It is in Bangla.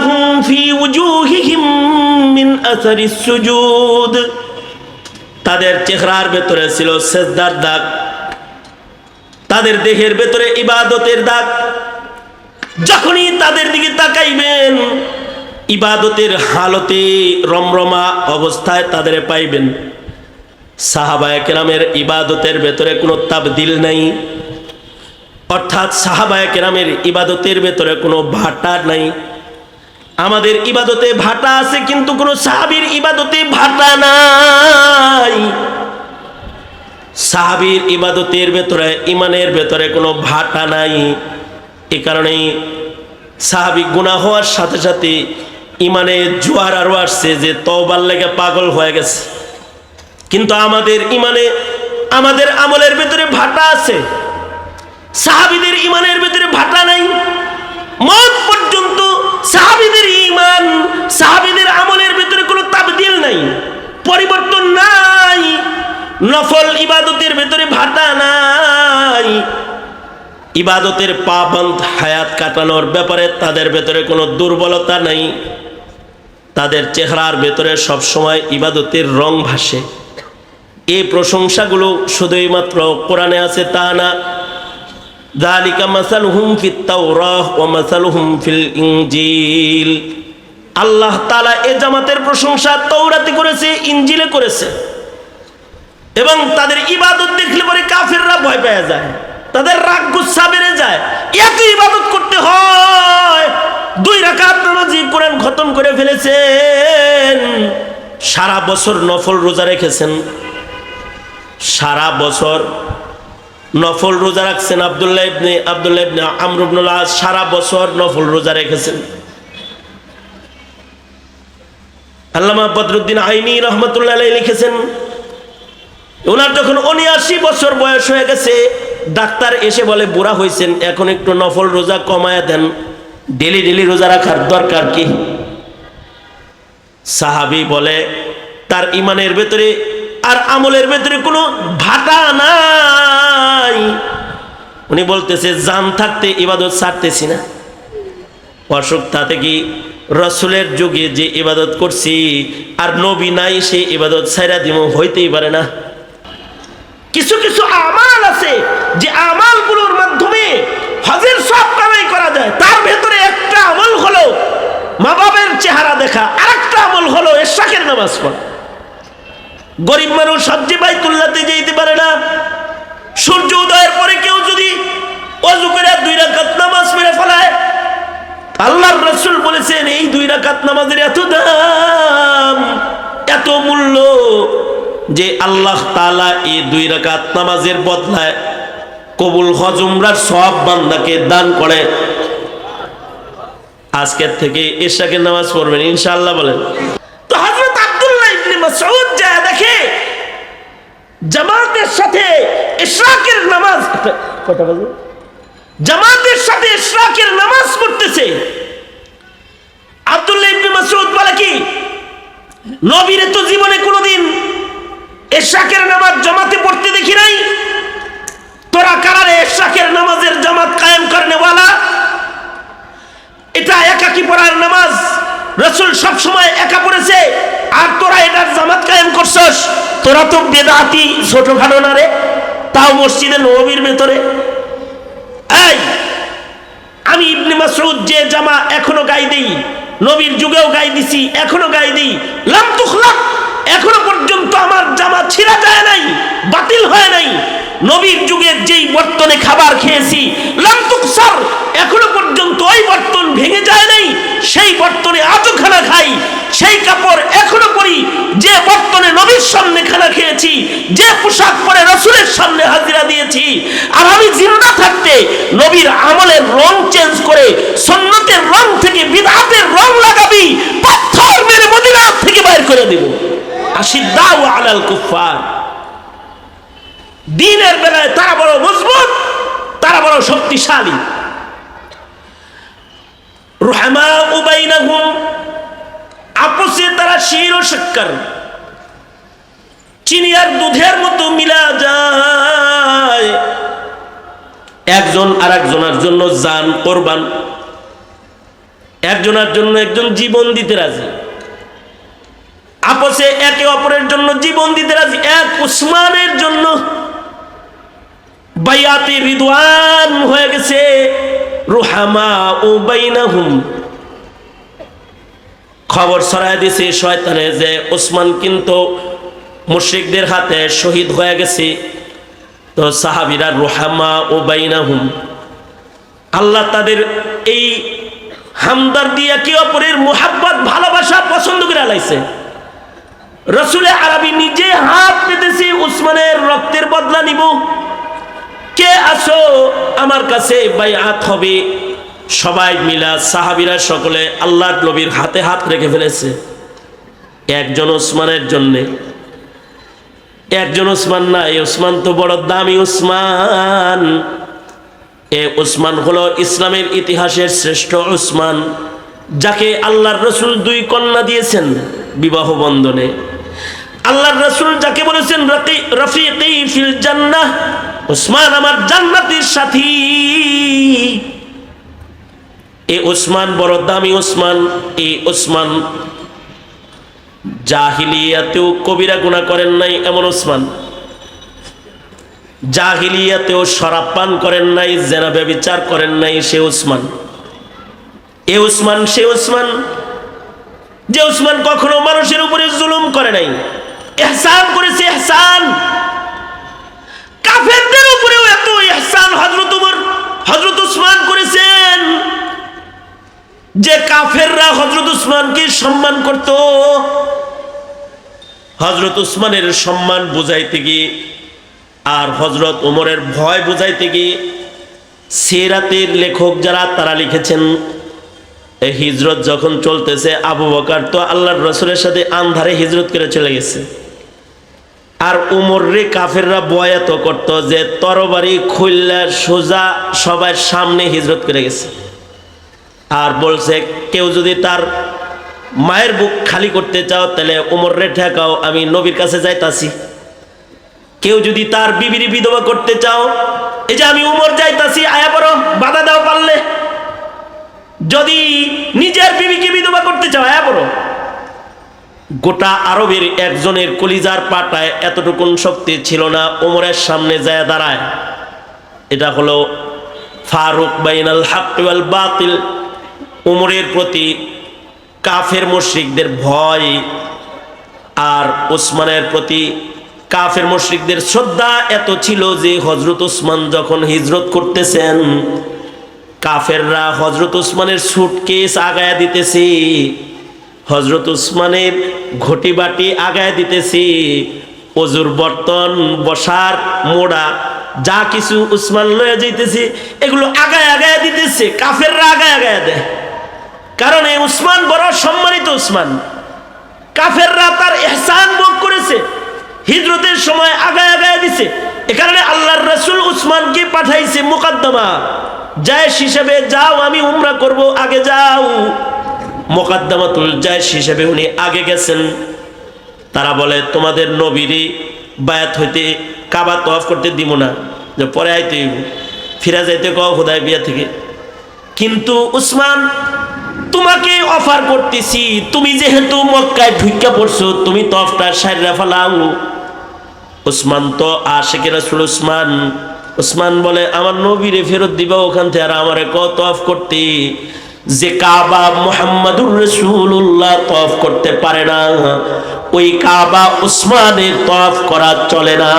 سيماهم في وجوههم من أثر السجود তাদের চেহারার ভেতরে ছিল সেজদার দাগ তাদের দেহের ভেতরে ইবাদতের দাগ যখনই তাদের দিকে তাকাইবেন ইবাদতের হালতে রমরমা অবস্থায় তাদের পাইবেন সাহাবায় কেরামের ইবাদতের ভেতরে কোনো তাবদিল নাই অর্থাৎ সাহাবায় কেরামের ইবাদতের ভেতরে কোনো ভাটা নাই আমাদের ইবাদতে ভাটা আছে, কিন্তু কোনো সাহাবির ইবাদতে ভাটা নাই। সাহাবির ইবাদতের ভেতরে ইমানের ভেতরে কোনো ভাটা নাই। এ কারণেই সাহাবি গুণা হওয়ার সাথে সাথে ইমানে জোয়ার আরও আসছে যে তবার লেগে পাগল হয়ে গেছে। কিন্তু আমাদের ইমানে আমাদের আমলের ভেতরে ভাটা আছে। সাহাবিদের ইমানের ভেতরে ভাটা নাই। মত পর্যন্ত সাহাবিদের ইমান সাহাবিদের আমলের ভেতরে কোনো তাবদিল নাই পরিবর্তন নাই নফল ইবাদতের ভেতরে ভাটা নাই। ইবাদতের পাবন্ধ হায়াত কাটানোর ব্যাপারে তাদের ভেতরে কোনো দুর্বলতা নাই। তাদের চেহারার ভেতরে সবসময় ইবাদতের রং ভাসে। এই প্রশংসাগুলো শুধুই মাত্র কোরআনে আছে তা না। দালিকা মাসালুহুম ফিত তাওরাহ ওয়া মাসালুহুম ফিল ইনজিল। আল্লাহ তাআলা এ জামাতের প্রশংসা তৌরাতে করেছে ইঞ্জিলে করেছে। এবং তাদের ইবাদত দেখলে পরে কাফিররা ভয় পেয়ে যায়। তাদের রাগ গুচ্ছা বেড়ে যায়। এত ইবাদত করতে হয়। দুই রাকাত নামাজি কোরআন খতম করে ফেলেছেন। সারা বছর নফল রোজা রেখেছেন। সারা বছর নফল রোজা রাখছেন আবদুল্লাহ ইবনে আবদুল্লাহ ইবনে আমর ইবনুল আস। সারা বছর নফল রোজা রেখেছেন। আল্লামা বদরুদ্দিন আইনি রহমতুল্লাহ লিখেছেন ওনার যখন উনিআশি বছর বয়স হয়ে গেছে, ডাক্তার এসে বলে, বুড়া হয়েছেন এখন একটু নফল রোজা কমায়া দেন। ডেলি ডেলি রোজা রাখার দরকার কি? সাহাবি বলে, তার ইমানের ভেতরে আর আমলের ভেতরে কোনো ভাটা নাই। উনি বলতেছে, জান থাকতে, ইবাদত ছাড়তেছি না। অসুখ তাতে কি রসুলের যুগে যে ইবাদত করছি, আর নবী নাই, সে ইবাদত ছাইরা দিব হইতেই পারে না। কিছু কিছু আমাল আছে যে আমালগুলোর মাধ্যমে হজের সব কামাই করা যায়। তার ভেতরে একটা আমল হলো মা বাবের চেহারা দেখা, আরেকটা আমল হলো এশাকের নামাজ পড়া। গরিব মানুষ সবজি বাইতুল্লাতে যেতে পারে না, সূর্য উদয়ের পরে কেউ যদি অজু করে দুই রাকাত নামাজ মেরে ফেলায়, আল্লাহর রসুল বলেছেন, এই দুই রাকাত নামাজের এত দাম এত মূল্য যে আল্লাহ তালা এই দুই রাকাত নামাজের বদলায় কবুল হজুমরার সব বান্দাকে দান করে। আজকের থেকে এশাকে নামাজ পড়বেন, ইনশাআল্লাহ বলেন। তো জামাতের সাথে নামাজ জামাতের সাথে নামাজ পড়তেছে। আব্দুল্লাহ বলে কি তো জীবনে কোনোদিন এশাকের নামাজ জামাতে পড়তে দেখি নাই? তোরা কারারে এশাকের নামাজের জামাত কায়েম করনে ওয়ালা এটা একাকি পড়ার নামাজ। রসুল সব সময় একা পড়েছে। আর তোরা এটার জামাত কায়েম করছস? তোরা তো বেদাতি ছোটখাটো না রে? তাও মসজিদে নবীর ভেতরে। এই, আমি ইবনে মাসউদ যে জামা এখনও গাই দেই, নবীর যুগেও গাই দিছি, এখনও গাই দিই। লাম তুখলাক। এখনও পর্যন্ত আমার জামা ছিঁড়া যায় নাই, বাতিল হয় নাই। নবীর যুগের যেই বর্তনে খাবার খেয়েছি এখনও পর্যন্ত ওই বর্তন ভেঙে যায় নাই, সেই বর্তনে আজও খানা খাই, সেই কাপড় এখনও পরি, যে বর্তনে নবীর সামনে খানা খেয়েছি, যে পোশাক পরে রসুলের সামনে হাজিরা দিয়েছি। আর আমি জিন্দা থাকতে নবীর আমলের রং চেঞ্জ করে সন্ন্যতের রং থেকে বিধাতের রং লাগাবি পাথর মেরে মদিনার থেকে বাইর করে দেব আশিদ্দাউ দিনের বেলায় তারা বড় মজবুত, তারা বড় শক্তিশালী। রহমা উবাইনাহুম আপসে তারা শির শক্কর চিনি আর দুধের মতো মিলা যায়। একজন আর একজনের জন্য জান কোরবান। একজনের জন্য একজন জীবন দিতে রাজি। আপসে একে অপরের জন্য জীবন দিতে রাজি। এক উসমানের জন্য বাইয়াতে রিদওয়ান হয়ে গেছে। রুহামা ও বাইনাহুম। খবর ছড়ায় দিছে শয়তানে যে ওসমান কিন্তু মুশ্রিকদের হাতে শহীদ হয়ে গেছে। তো সাহাবিরা রুহামা ও বাইনাহুম। আল্লাহ তাদের এই হামদার দিয়ে কি অপরের মোহাব্বত, ভালোবাসা পছন্দ করে আলাইছে রসুলে আরবি নিজে হাত পেতেছি, উসমানের রক্তের বদলা নিব। কে আসো? আমার কাছে বাইআত হবে। সবাই মিলা সাহাবিরা সকলে আল্লাহর নবীর হাতে হাত রেখে ফেলেছে। একজন ওসমানের জন্যে। একজন ওসমান না এই ওসমান তো বড় দামি ওসমান এ ওসমান হলো ইসলামের ইতিহাসের শ্রেষ্ঠ ওসমান যাকে আল্লাহর রসুল দুই কন্যা দিয়েছেন বিবাহ বন্ধনে। আল্লাহর রসুল যাকে বলেছেন ওসমান আমার জান্নাতের সাথী। এ ওসমান বড় দামি ওসমান এই ওসমান জাহিলিয়াতেও কবিরা গুণা করেন নাই এমন ওসমান। জাহিলিয়াতেও শরাব পান করেন নাই, জেনা ব্যবিচার করেন নাই, সে উসমান এ উসমান সে উসমান যে উসমান কখনো মানুষের উপরে জুলুম করে নাই। এহসান করেছে এহসান কাফেরদের উপরেও এত এহসান হজরত উমর হজরত উসমান করেছেন যে কাফেররা হজরত উসমানকে সম্মান করত। হজরত উসমানের সম্মান বুঝাইতে গিয়ে আর হজরত ওমরের ভয় বুঝাইতে গিয়ে সেরাতের লেখক যারা, তারা লিখেছেন হিজরত যখন চলতেছে, আবু বকার তো আল্লাহর রসুলের সাথে আন্ধারে হিজরত করে চলে গেছে। আর উমর রে কাফেররা বয়াত করত যে তরবারি খুললা সোজা সবার সামনে হিজরত করে গেছে। আর বলছে, কেউ যদি তার মায়ের বুক খালি করতে চাও, তাহলে উমর রে ঠেকাও, আমি নবীর কাছে যাইতাছি। কেউ যদি তার বিবিরি বিধবা করতে চাও, এই যে আমি উমর যাইতাছি, আয়া পড়ো, বাধা দাও পারলে। যদি নিজের বিবিকে বিধবা করতে চাও, আয়া পড়ো। গোটা আরবের একজনের কলিজার পাটায় এতটুকুন শক্তি ছিল না, ওমরের সামনে যায় দাঁড়ায়। এটা হলো ফারুক বাইনাল হাক বাতিল। উমরের প্রতি কাফের মুশরিকদের ভয় আর ওসমানের প্রতি কাফের মুশরিকদের শ্রদ্ধা এত ছিল যে হজরত ওসমান যখন হিজরত করতেছেন, কাফেররা হজরত ওসমানের সুটকেস আগায়া দিতেছে। হজরত উসমানের ঘটি বাটি আগায় দিতেছি। অজুর বর্তন, বসার, মোড়া, যা কিছু উসমান লয়ে যাইতেছে, এগুলো আগায় আগায় দিতেছে, কাফেররা আগায় আগায় দেয়। কারণ এই উসমান বড় সম্মানিত উসমান। কাফেররা তার এহসান ভোগ করেছে, হিজরতের সময় আগায় আগায় দিছে। এ কারণে আল্লাহর রসুল উসমানকে পাঠাইছে মুকাদ্দমা। জায়েশ হিসেবে যাও, আমি উমরা করব, আগে যাও। মোকাদ্দমাতুল জায়েশ হিসেবে উনি আগে গেছেন। তারা বলে, তোমাদের নবীরই বায়াত হইতে কাবা তফ করতে দিব না, যে পরে আইতে। ফিরা যাইতে কও হুদায় বিয়া থেকে। কিন্তু উসমান, তোমাকে অফার করতেছি, তুমি যেহেতু মক্কায় ঢুকা পড়ছো, তুমি তফটা সাইরা ফেলাও। উসমান তো আশেকে রাসুল উসমান উসমান বলে, আমার নবীরে ফেরত দিবা ওখান থেকে আর আমারে ক অফ করতে? যে কাবা মোহাম্মদুর রসুল্লাহ তফ করতে পারে না, ওই কাবা উসমানের তফ করা চলে না।